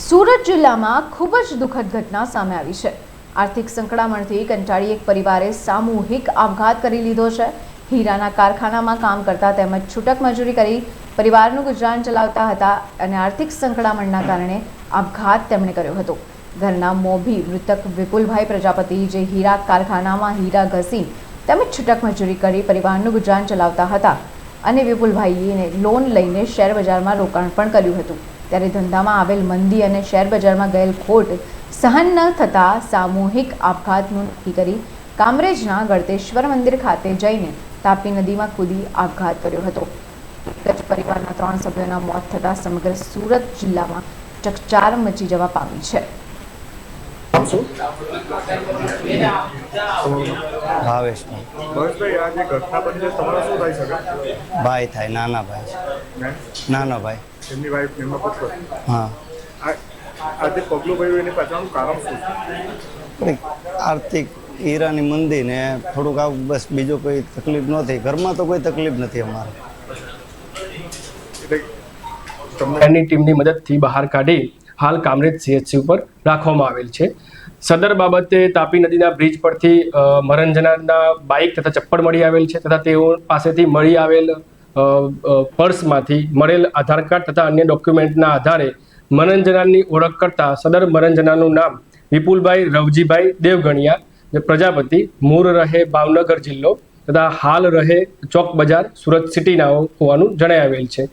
સુરત જિલ્લામાં ખૂબ જ દુઃખદ ઘટના સામે આવી છે. આર્થિક સંકળામણથી કંટાળી એક પરિવારે સામૂહિક આપઘાત કરી લીધો છે. હીરાના કારખાનામાં કામ કરતા તેમજ છૂટક મજૂરી કરી પરિવારનું ગુજરાન ચલાવતા હતા અને આર્થિક સંકળામણના કારણે આપઘાત તેમણે કર્યો હતો. ઘરના મોભી મૃતક વિપુલભાઈ પ્રજાપતિ જે હીરા કારખાનામાં હીરા ઘસી તેમજ છૂટક મજૂરી કરી પરિવારનું ગુજરાન ચલાવતા હતા અને વિપુલભાઈએ લોન લઈને શેર બજારમાં રોકાણ પણ કર્યું હતું. ત્યારે ધંધામાં આવેલ મંદી અને શેર બજારમાં ગયેલ ખોટ સહન ન થતાં સામૂહિક આપઘાતનું નક્કી કરી કામરેજના ગળતેશ્વર મંદિર ખાતે જઈને તાપી નદીમાં કૂદી આપઘાત કર્યો હતો. કચ્છ પરિવારના ત્રણ સભ્યોના મોત થતાં સમગ્ર સુરત જિલ્લામાં ચકચાર મચી જવા પામી છે. નામ ભાવેશભાઈ. ભાવેશભાઈ આ જે ઘટના બની છે તમારા શું થઈ શકે ભાઈ થાય નાના ભાઈ નાનો ભાઈ. એમની વાઈફ એમના પુત્ર હા. આ આ પગલું ભર્યું એની પાછળનું કારણ શું છે? આર્થિક હીરાની મંદી ને થોડુંક આવું બસ બીજો કોઈ તકલીફ નથી ઘરમાં તો કોઈ તકલીફ નથી અમારે. તમને એની ટીમની મદદથી બહાર કાઢી હાલ કામરેજ સીએચસી ઉપર રાખવામાં આવેલ છે. સદર બાબતે તાપી નદીના બ્રિજ પરથી અ, બાઇક તથા ચપ્પલ મળી આવેલ છે તથા તેઓ પાસેથી મળી આવેલ પર્સમાંથી મળેલ આધાર કાર્ડ તથા અન્ય ડોક્યુમેન્ટના આધારે મરંજનાની ઓળખ કરતા સદર મરંજનાનું નામ વિપુલભાઈ રવજીભાઈ દેવગણિયા પ્રજાપતિ મૂળ રહે ભાવનગર જિલ્લો તથા હાલ રહે ચોક બજાર સુરત સિટીના હોવાનું જણાવેલ છે.